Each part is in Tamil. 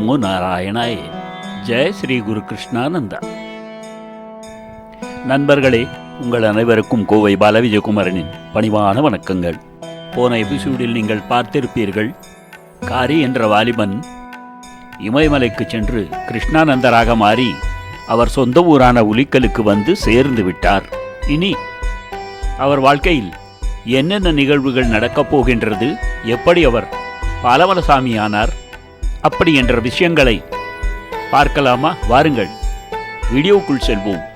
நமோ நாராயணாய். ஜெய் ஸ்ரீ குரு கிருஷ்ணானந்தா. நண்பர்களே உங்கள் அனைவருக்கும் கோவை பாலவிஜயகுமாரனின் பணிவான வணக்கங்கள். போன எபிசோடில் நீங்கள் பார்த்திருப்பீர்கள் காரி என்ற வாலிபன் இமயமலைக்கு சென்று கிருஷ்ணானந்தராக மாறி அவர் சொந்த ஊரான உலிக்கலுக்கு வந்து சேர்ந்து விட்டார். இனி அவர் வாழ்க்கையில் என்னென்ன நிகழ்வுகள் நடக்கப் போகின்றது எப்படி அவர் பாலவனசாமி ஆனார் அப்படி என்ற விஷயங்களை பார்க்கலாமா? வாருங்கள். வீடியோக்குள் செல்வோம்.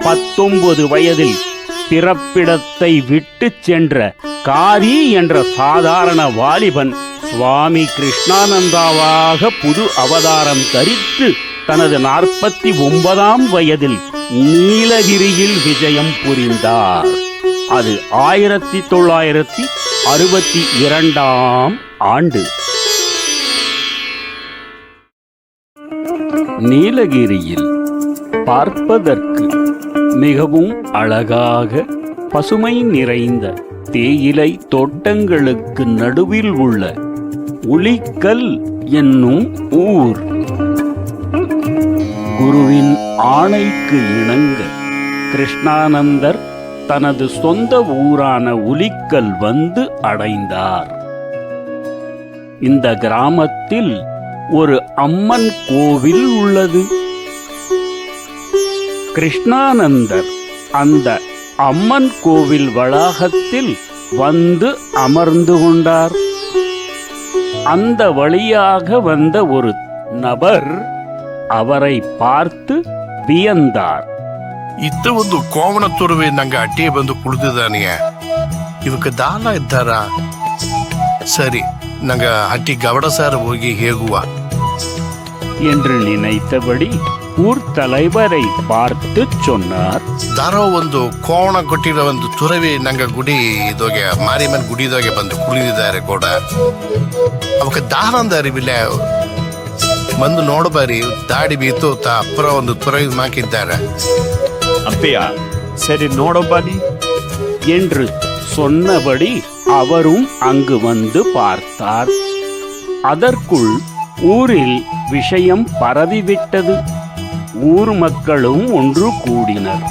பத்தொன்பது வயதில் பிறப்பிடத்தை விட்டு சென்ற காரி என்ற சாதாரண வாலிபன் சுவாமி கிருஷ்ணானந்தாவாக புது அவதாரம் தரித்து தனது நாற்பத்தி ஒன்பதாம் வயதில் நீலகிரியில் விஜயம் புரிந்தார். அது ஆயிரத்தி தொள்ளாயிரத்தி அறுபத்தி இரண்டாம் ஆண்டு. நீலகிரியில் பார்ப்பதற்கு மிகவும் அழகாக பசுமை நிறைந்த தேயிலை தோட்டங்களுக்கு நடுவில் உள்ள உளிக்கல் என்னும் ஊர் குருவின் ஆணைக்கு இணங்க கிருஷ்ணானந்தர் தனது சொந்த ஊரான உலிக்கல் வந்து அடைந்தார். இந்த கிராமத்தில் ஒரு அம்மன் கோவில் உள்ளது. கிருஷ்ணானந்தர் அந்த அம்மன் கோவில் வளாகத்தில் வந்து அமர்ந்து கொண்டார். அந்த வழியாக வந்த ஒரு நபர் அவரை பார்த்து வியந்தார் ಇದು ಒಂದು ಕೋವಣ ತುರುವೆ ನಂಗೆ ಅಟ್ಟಿಗೆ ಬಂದು ಕುಳಿದಿದ್ದಾನೆ ಇವಕ್ಕೆ ದಾನ ಇದ್ದಾರ ಸರಿ ನಂಗ ಅಟ್ಟಿ ಗವಡ ಸಾರ ಹೋಗಿ ಹೇಗುವ என்று நினைத்தபடி ஊர் தலைவரை பார்த்து சொன்னார் ದಾರೋ ಒಂದು ಕೋವಣ ಕೊಟ್ಟಿರೋ ಒಂದು ತುರವಿ ನಂಗ ಗುಡಿ ಇದೋಗೆ ಮಾರಿಮನ್ ಗುಡಿದೋಗೆ ಬಂದು ಕುಳಿದಿದ್ದಾರೆ ಕೂಡ ಅವಕ್ಕೆ ದಾನ ಅಂದ ಅರಿವಿಲ್ಲ ಬಂದು ನೋಡಬಾರಿ ದಾಡಿ ಬೀತು ತ ಅಪ್ಪರ ಒಂದು ತುರವಿ ಹಾಕಿದ್ದಾರೆ அப்படியா சரி நோடம்பா நீ என்று சொன்னபடி அவரும் அங்கு வந்து பார்த்தார் அதற்குள் ஊரில் விஷயம் பரவிவிட்டது ஊர் மக்களும் ஒன்று கூடினர்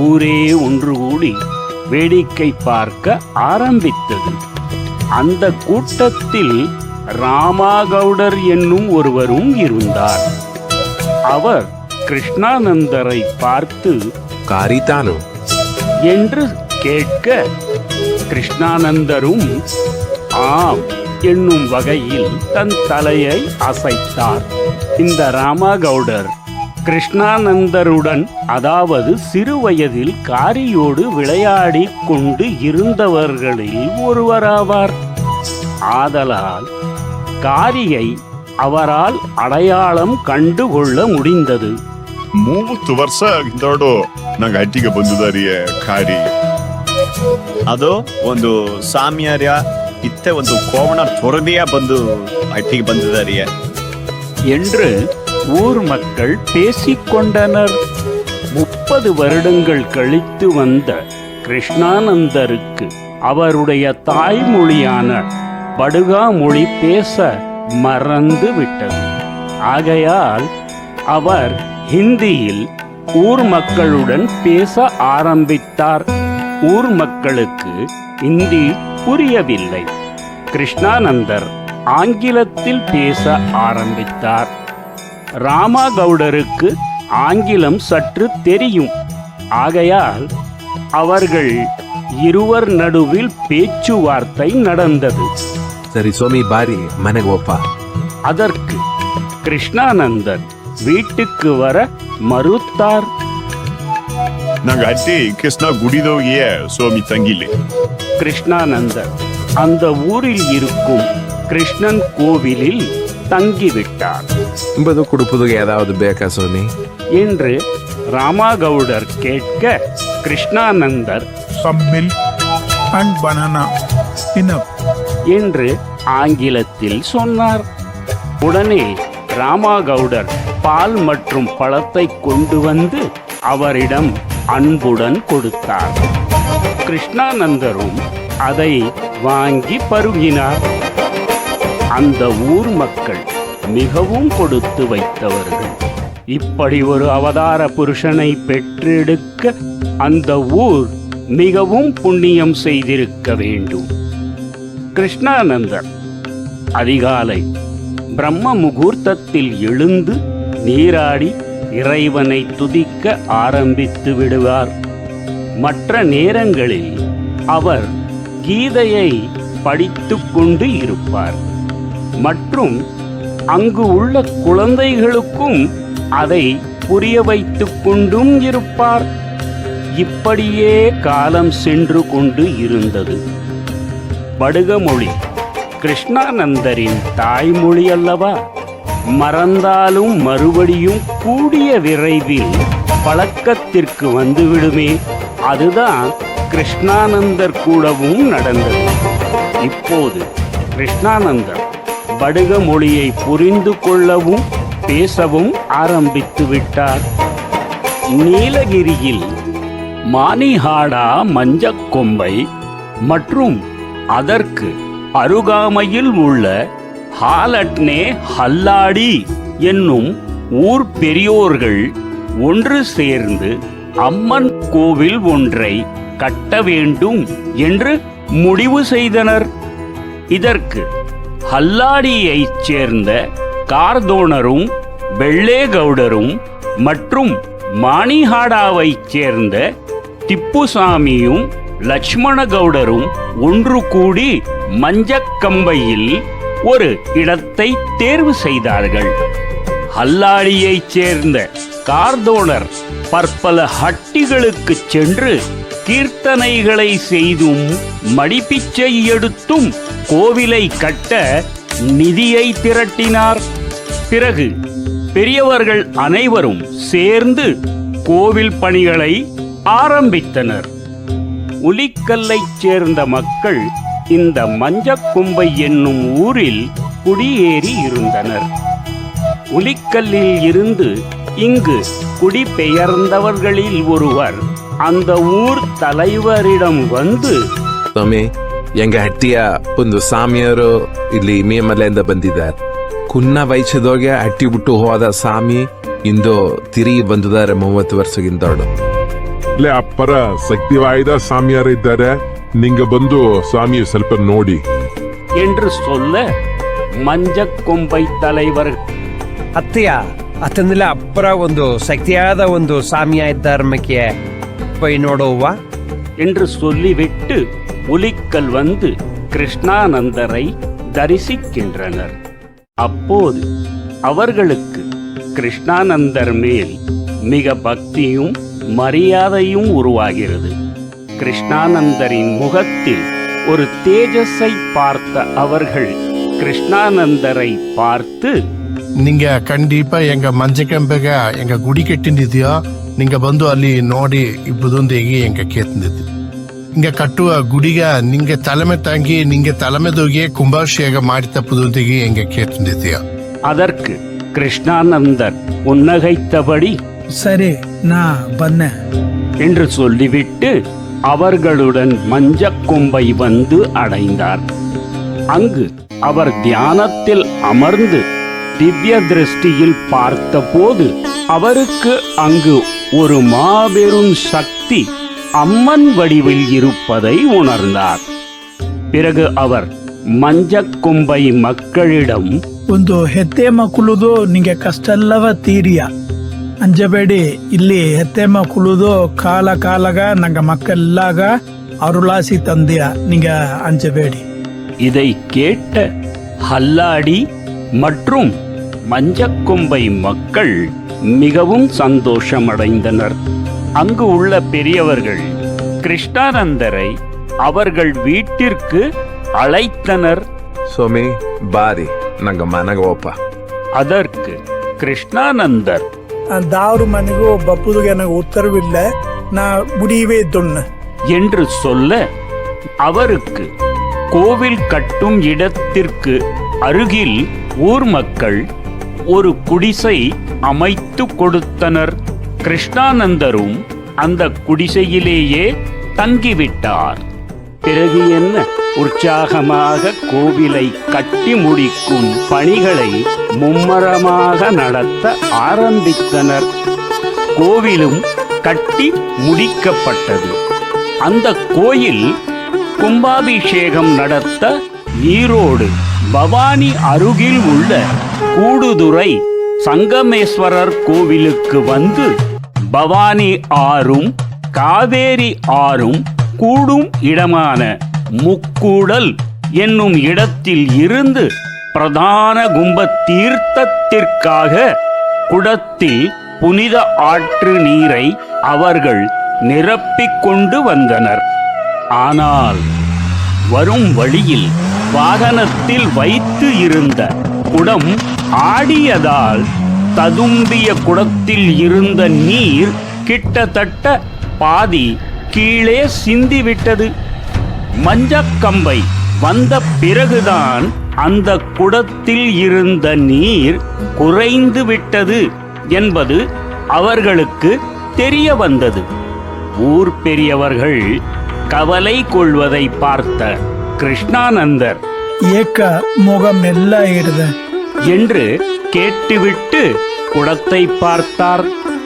ஊரே ஒன்று கூடி வேடிக்கை பார்க்க ஆரம்பித்தது அந்த கூட்டத்தில் ராமாகவுடர் என்னும் ஒருவரும் இருந்தார். அவர் கிருஷ்ணானந்தரை பார்த்து காரிதானோ? என்று கேட்க கிருஷ்ணானந்தரும் ஆம் என்னும் வகையில் தன் தலையை அசைத்தார். இந்த ராமகவுடர் கிருஷ்ணானந்தருடன் அதாவது சிறுவயதில் காரியோடு விளையாடிக் கொண்டு இருந்தவர்களில் ஒருவராவார். ஆதலால் காரியை அவரால் அடையாளம் கண்டுகொள்ள முடிந்தது ಮೂವತ್ತು ವರ್ಷ ಹಿಂದೋಡು ನಂಗೆ ಹಟ್ಟಿಗೆ ಬಂದಿದಾರಿಯೇ ಖಾರಿ ಅದು ಒಂದು ಸಾಮ್ಯಾರ್ಯ ಇತ್ತೆ ಒಂದು ಕೋವಣ ತೊರದಿಯ ಬಂದು ಹಟ್ಟಿಗೆ ಬಂದಿದಾರಿಯ என்று ஊர் மக்கள் பேசிக்கொண்டனர் முப்பது வருடங்கள் கழித்து வந்த கிருஷ்ணானந்தருக்கு அவருடைய தாய்மொழியான படுகா மொழி பேச மறந்து விட்டது ஆகையால் அவர் ஹிந்தியில் ஊர் மக்களுடன் பேச ஆரம்பித்தார். ஊர் மக்களுக்கு இந்தி புரியவில்லை. கிருஷ்ணானந்தர் ஆங்கிலத்தில் பேச ஆரம்பித்தார். ராமகவுடருக்கு ஆங்கிலம் சற்று தெரியும். ஆகையால் அவர்கள் இருவர் நடுவில் பேச்சுவார்த்தை நடந்தது. சரி ಸೋಮಿ பாரி ಮನೆಗೋಪ அதற்கு கிருஷ்ணானந்தன் வீட்டுக்கு வர மறுத்தார் நாங்க அட்டி கிருஷ்ணா ಗುಡಿದೋಗಿಯ ಸ್ವಾಮಿ ತಂಗಿಲಿ. கிருஷ்ணானந்தன் அந்த ஊரில் இருக்கும் கிருஷ்ணன் கோவிலில் தங்கிவிட்டார் ಇಂಬದು ಕುಡುಪುದುಗೆ ಯಾವ್ದಾವ್ದು ಬೇಕಾ ಸೋಮಿ என்று ராமாகவுடர் கேட்க கிருஷ்ணானந்தர் some milk and banana என்று ஆங்கிலத்தில் சொன்னார். உடனே ராமாகவுடர் பால் மற்றும் பழத்தை கொண்டு வந்து அவரிடம் அன்புடன் கொடுத்தார். கிருஷ்ணானந்தரும் அதை வாங்கி பருகினார். அந்த ஊர் மக்கள் மிகவும் கொடுத்து வைத்தவர்கள். இப்படி ஒரு அவதார புருஷனை பெற்றெடுக்க அந்த ஊர் மிகவும் புண்ணியம் செய்திருக்க வேண்டும். கிருஷ்ணானந்தர். அதிகாலை பிரம்ம முகூர்த்தத்தில் எழுந்து நீராடி இறைவனை துதிக்க ஆரம்பித்து விடுவார். மற்ற நேரங்களில் அவர் கீதையை படித்து கொண்டு இருப்பார். மற்றும் அங்கு உள்ள குழந்தைகளுக்கும் அதை புரிய வைத்துக் கொண்டும் இருப்பார். இப்படியே காலம் சென்று கொண்டு இருந்தது. படுகமொழி. கிருஷ்ணானந்தரின் தாய்மொழி அல்லவா? மறந்தாலும் மறுபடியும் கூடிய விரைவில் பழக்கத்திற்கு வந்துவிடுமே. அதுதான் கிருஷ்ணானந்தர் கூடவும் நடந்தது. இப்போது கிருஷ்ணானந்தர் படுக மொழியை புரிந்து கொள்ளவும் பேசவும் ஆரம்பித்து விட்டார். நீலகிரியில் மானிஹாடா மஞ்சக்கொம்பை மற்றும் அதற்கு அருகாமையில் உள்ள ஹாலட்னே ஹல்லாடி என்னும் ஊர் பெரியோர்கள் ஒன்று சேர்ந்து அம்மன் கோவில் ஒன்றை கட்ட வேண்டும் என்று முடிவு செய்தனர். இதற்கு ஹல்லாடியைச் சேர்ந்த கார்தோணரும் வெள்ளேகவுடரும் மற்றும் மாணிஹாடாவைச் சேர்ந்த திப்புசாமியும் லட்சுமணகவுடரும் ஒன்று கூடி மஞ்சக்கம்பையில் ஒரு இடத்தை தேர்வு செய்தார்கள். ஹல்லாடியைச் சேர்ந்த கார்தோணர் பற்பல ஹட்டிகளுக்கு சென்று கீர்த்தனைகளை செய்தும் மடிப்பிச்சை எடுத்தும் கோவிலை கட்ட நிதியை திரட்டினார். பிறகு பெரியவர்கள் அனைவரும் சேர்ந்து கோவில் பணிகளை ஆரம்பித்தனர். உலிக்கல்லைச் சேர்ந்த மக்கள் இந்த மஞ்சக்கும்பை என்னும் ஊரில் குடியேறி இருந்தனர் உலிக்கல்லில் இருந்து இங்கு குடிபெயர்ந்தவர்களில் ஒருவர் அந்த ஊர் தலைவரிடம் வந்து ಸ್ವಾಮಿ ಎಂಗ ಹಟ್ಟಿಯ ಒಂದು ಸಾಮಿಯರು ಇಲ್ಲಿ ಮೇಮಲೆಯಿಂದ ಬಂದಿದ್ದಾರೆ ಕುನ್ನ ವಯಸ್ಸದೋಗೆ ಹಟ್ಟಿ ಬಿಟ್ಟು ಹೋದ ಸಾಮಿ ಇಂದು ತಿರುಗಿ ಬಂದಿದ್ದಾರೆ ಮೂವತ್ತು ವರ್ಷಗಿಂದೋಡು ಇಲ್ಲೇ ಅಪ್ಪರ ಶಕ್ತಿ ವಾಯ್ದ ಸ್ವಾಮಿಯಾರ ಇದ್ದಾರೆ ನಿಂಗೆ ಬಂದು ಸ್ವಾಮಿ ಸ್ವಲ್ಪ ನೋಡಿ என்று சொல்ல மஞ்சக்கொம்பை தலைவர் ಅತ್ತೆಯ ಅತಂದಿಲ್ಲ ಅಪ್ಪರ ಒಂದು ಶಕ್ತಿಯಾದ ಒಂದು ಸಾಮ್ಯ ಇದ್ದಾರಮ್ಮಕ್ಕೆ போய் ನೋಡುವ என்று சொல்லிவிட்டு உலிக்கல் வந்து கிருஷ்ணானந்தரை தரிசிக்கின்றனர் அப்போது அவர்களுக்கு கிருஷ்ணானந்தர் மேல் மிக பக்தியும் மரியாதையும் உருவாகிறது கிருஷ்ணானந்தரின் முகத்தில் ஒரு தேஜஸை பார்த்த அவர்கள் கிருஷ்ணானந்தரை பார்த்து ನಿಂಗೆ ಖಂಡಿಪ ಎಂಗ ಮಂಜಕಂಬೆಗ ಎಂಗ ಗುಡಿ ಕೆಟ್ಟಿಂದಿದ್ಯೋ ನಿಂಗೆ ಬಂದು ಅಲ್ಲಿ ನೋಡಿ ಇಬ್ಬದೊಂದಿಗೆ ಎಂಗ ಕೇತಂದಿದ್ದು ಹಿಂಗ ಕಟ್ಟುವ ಗುಡಿಗ ನಿಂಗೆ ತಲೆಮೆ ತಂಗಿ ನಿಂಗೆ ತಲೆಮೆದೋಗಿ ಕುಂಭಾಭಿಷೇಕ ಮಾಡಿ ತಪ್ಪದೊಂದಿಗೆ ಎಂಗ ಕೇತಂದಿದ್ಯೋ அதற்கு கிருஷ்ணானந்தர் புன்னகைத்தபடி சரி நான் பண்ணேன் என்று சொல்லிவிட்டு அவர்களுடன் மஞ்சக்கொம்பை வந்து அடைந்தார் அங்கு அவர் தியானத்தில் அமர்ந்து திவ்ய திருஷ்டியில் பார்த்தபோது அவருக்கு அங்கு ஒரு மாபெரும் சக்தி அம்மன் வடிவில் இருப்பதை உணர்ந்தார் பிறகு அவர் மஞ்சக்கொம்பை மக்களிடம் ಒಂದು ಹೆತ್ತೆ ಮಕ್ಕಳುದು ನಿಂಗೆ ಕಷ್ಟ ಎಲ್ಲವ ತೀರಿಯ ಅಂಜಬೇಡಿ ಇಲ್ಲಿ ಹೆತ್ತೆ ಮಕ್ಕಳುದು ಕಾಲ ಕಾಲಗ ನಂಗ ಮಕ್ಕಳೆಲ್ಲಾಗ ಅರುಳಾಸಿ ತಂದೆಯ ನಿಂಗ ಅಂಜಬೇಡಿ இதை கேட்ட ஹல்லாடி மற்றும் மஞ்சக்கொம்பை மக்கள் மிகவும் சந்தோஷமடைந்தனர் அங்கு உள்ள பெரியவர்கள் கிருஷ்ணானந்தரை அவர்கள் வீட்டிற்கு அழைத்தனர் ಸ್ವಾಮಿ ಬಾರಿ ನಂಗೆ ಮನೆಗೆ ಹೋಪ அதற்கு கிருஷ்ணானந்தர் ದಾವ್ರ ಮನೆಗೂ ಬಪ್ಪುದಿಗೆ ನನಗೆ ಉತ್ತರವಿಲ್ಲ ನಾ ಗುಡಿಯವೇ ಇದ್ದೊಣ್ಣು என்று சொல்ல அவருக்கு கோவில் கட்டும் இடத்திற்கு அருகில் ஊர் மக்கள் ஒரு குடிசை அமைத்து கொடுத்தனர் கிருஷ்ணானந்தரும் அந்த குடிசையிலேயே தங்கிவிட்டார் பிறகு என்ன உற்சாகமாக கோவிலை கட்டி முடிக்கும் பணிகளை மும்மரமாக நடத்த ஆரம்பித்தனர். கோவிலும் கட்டி முடிக்கப்பட்டது. அந்த கோயில் கும்பாபிஷேகம் நடத்த ஈரோடு பவானி அருகில் உள்ள கூடுதுறை சங்கமேஸ்வரர் கோவிலுக்கு வந்து பவானி ஆறும் காவேரி ஆறும் கூடும் இடமான முக்கூடல் என்னும் இடத்தில் இருந்து பிரதான கும்ப தீர்த்தத்திற்காக குடத்தில் புனித ஆற்று நீரை அவர்கள் நிரப்பிக் கொண்டு வந்தனர். ஆனால் வரும் வழியில் வாகனத்தில் வைத்து இருந்த குடம் ஆடியதால் ததும்பிய குடத்தில் இருந்த நீர் கிட்டத்தட்ட பாதி கீழே சிந்திவிட்டது. மஞ்சக்கம்பை வந்த பிறகுதான் அந்த குடத்தில் இருந்த நீர் குறைந்து விட்டது என்பது அவர்களுக்கு தெரிய வந்தது. ஊர் பெரியவர்கள் கவலை கொள்வதை பார்த்த கிருஷ்ணானந்தர் ஏக்க முகம் எல்லாயிருத என்று கேட்டுவிட்டு குடத்தை பார்த்தார்.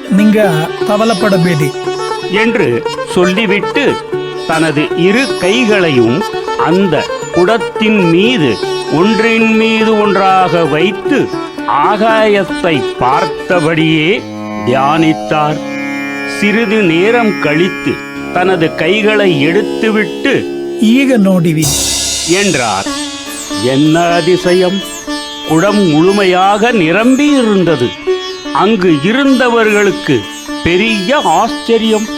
நீங்க கவலைப்பட பேடி என்று சொல்லிவிட்டு தனது இரு கைகளையும் அந்த குடத்தின் மீது ஒன்றின் மீது ஒன்றாக வைத்து ஆகாயத்தை பார்த்தபடியே தியானித்தார். சிறிது நேரம் கழித்து தனது கைகளை எடுத்துவிட்டு ஈக நோடிவி. என்றார். என்ன அதிசயம்? குடம் முழுமையாக நிரம்பி இருந்தது அங்கு இருந்தவர்களுக்கு பெரிய ஆச்சரியம்.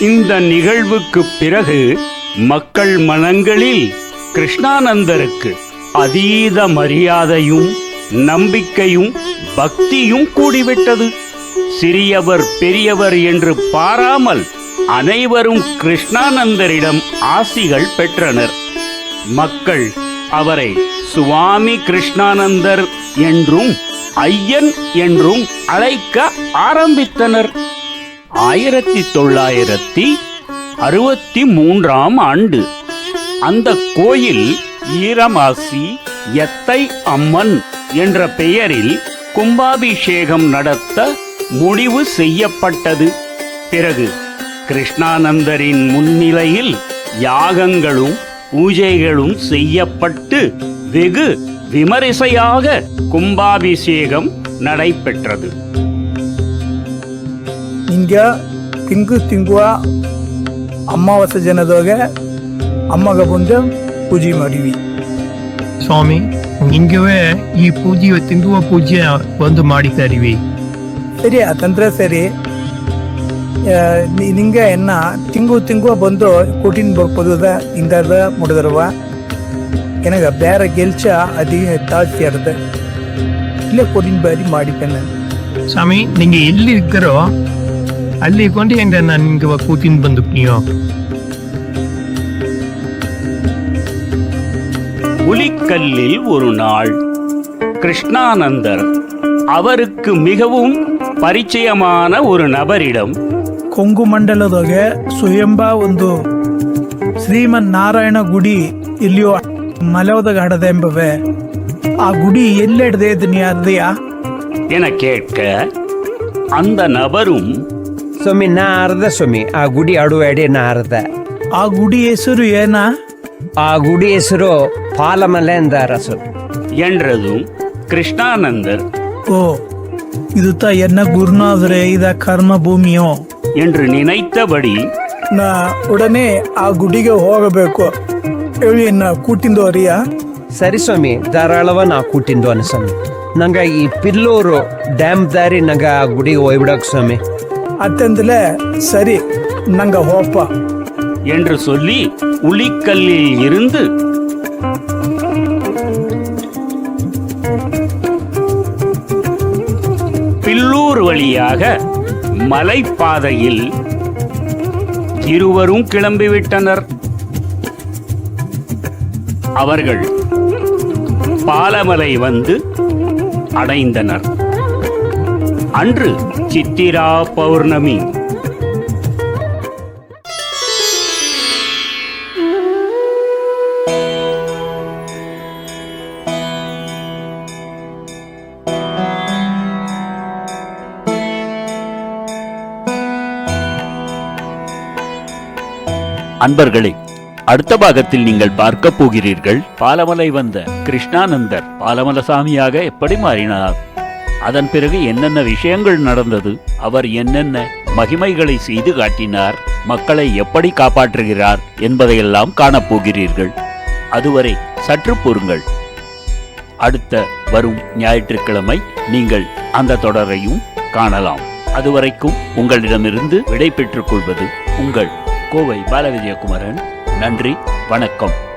இந்த நிகழ்வுக்கு பிறகு மக்கள் மனங்களில் கிருஷ்ணானந்தருக்கு அதீத மரியாதையும் நம்பிக்கையும் பக்தியும் கூடிவிட்டது. சிறியவர் பெரியவர் என்று பாராமல் அனைவரும் கிருஷ்ணானந்தரிடம் ஆசிகள் பெற்றனர். மக்கள் அவரை சுவாமி கிருஷ்ணானந்தர் என்றும் ஐயன் என்றும் அழைக்க ஆரம்பித்தனர். ஆயிரத்தி தொள்ளாயிரத்தி அறுபத்தி மூன்றாம் ஆண்டு. அந்த கோயில் ஈரமாசி எத்தை அம்மன் என்ற பெயரில் கும்பாபிஷேகம் நடத்த முடிவு செய்யப்பட்டது. பிறகு கிருஷ்ணானந்தரின் முன்னிலையில் யாகங்களும் பூஜைகளும் செய்யப்பட்டு வெகு விமரிசையாக கும்பாபிஷேகம் நடைபெற்றது. ಹಿಂಗ ತಿಂಗು ತಿಂಗುವ ಅಮಾವಾಸ್ಯೆ ಜನದೊಳಗೆ ಅಮ್ಮಗ ಬಂದು ಪೂಜೆ ಮಾಡಿವಿ ಸ್ವಾಮಿ ನಿಂಗವೇ ಈ ಪೂಜೆ ತಿಂಗುವ ಪೂಜೆ ಒಂದು ಮಾಡಿತಾ ಇದೀವಿ ಸರಿ ಅದಂದ್ರೆ ಸರಿ ಆ, ನಿ- ನಿಂಗೆ ಎನ್ನ ತಿಂಗು ತಿಂಗುವ ಬಂದು ಕೊಟ್ಟಿನ ಬರ್ಪೋದ ಇಂದದ ಮುಡಿದರವ ಎನಗ ಬೇರೆ ಗೆಲ್ಚ ಅದಿ ತಾಳ್ಸಿ ಇರುತ್ತೆ ಇಲ್ಲೇ ಕೊಟ್ಟಿನ ಬಾರಿ ಮಾಡಿದ್ದೇನೆ ಸ್ವಾಮಿ ನಿಂಗೆ ಎಲ್ಲಿ ಇಕ್ಕರೋ ಅಲ್ಲಿ ಕೊಂಡು ಹೆಂಗ ನಾನು ನಿಂಗೆ ಕೂತಿನ ಬಂದು ನೀವು புலிக்கல்லில் ஒரு நாள் கிருஷ்ணானந்தர் அவருக்கு மிகவும் பரிச்சயமான ஒரு நபரிடம் ಕೊಂಗು ಮಂಡಲದೊಳಗೆ ಸ್ವಯಂಬ ಒಂದು ಶ್ರೀಮನ್ ನಾರಾಯಣ ಗುಡಿ ಇಲ್ಲಿಯೋ ಮಲವದಾಗ ಹಡದೆ ಎಂಬವೆ ಆ ಗುಡಿ ಎಲ್ಲೆಡ್ದೆ ಇದನ್ನ ಯಾರ್ದೆಯಾ என கேட்க அந்த நபரும் ಸ್ವಾಮಿ ನಾ ಅರ್ಧ ಸ್ವಾಮಿ ಆ ಗುಡಿ ಅಡುವಾಡಿ ನಾ ಅರ್ಧ ಆ ಗುಡಿ ಹೆಸರು ಏನ? ಆ ಗುಡಿ ಹೆಸರು ಪಾಲಮಲೆ ಅಂದಾರ ಸ್ವಾಮಿ. ಎಂಡ್ರದು ಕೃಷ್ಣಾನಂದರ್. ಓ ಇದು ತ ಎನ್ನ ಗುರುನಾದ್ರೆ ಇದ ಕರ್ಮ ಭೂಮಿಯೋ? ಎಂಡ್ರಿ ನೀನೈತ ಬಡಿ. ನಾ ಉಡನೆ ಆ ಗುಡಿಗೆ ಹೋಗಬೇಕು. ಹೇಳಿ ನಾ ಕೂಟಿಂದು ಅರಿಯ? ಸರಿ ಸ್ವಾಮಿ ಧಾರಾಳವ ನಾ ಕೂಟಿಂದು ಅನ್ಸಮಿ ನಂಗೆ ಈ ಪಿಲ್ಲೂರು ಡ್ಯಾಮ್ ದಾರಿ ನಂಗೆ ಆ ಗುಡಿಗೆ ಹೋಗ್ಬಿಡಕ್ ಸ್ವಾಮಿ. அத்தந்துல சரி நாங்க ஹோப்பா. என்று சொல்லி உளிக்கல்லில் இருந்து பில்லூர் வழியாக மலைப்பாதையில் இருவரும் கிளம்பிவிட்டனர். அவர்கள் பாலமலை வந்து அடைந்தனர். அன்று சித்திரா பௌர்ணமி. அன்பர்களே அடுத்த பாகத்தில் நீங்கள் பார்க்க போகிறீர்கள் பாலமலை வந்த கிருஷ்ணானந்தர் பாலமலசாமியாக எப்படி மாறினார்? அதன் பிறகு என்னென்ன விஷயங்கள் நடந்தது அவர் என்னென்ன மகிமைகளை செய்து காட்டினார் மக்களை எப்படி காப்பாற்றுகிறார் என்பதையெல்லாம் காணப்போகிறீர்கள். அதுவரை சற்று பொறுங்கள். அடுத்த வரும் ஞாயிற்றுக்கிழமை நீங்கள் அந்த தொடரையும் காணலாம். அதுவரைக்கும் உங்களிடமிருந்து விடை பெற்றுக் கொள்வது உங்கள் கோவை பாலவிஜயகுமரன் நன்றி வணக்கம்.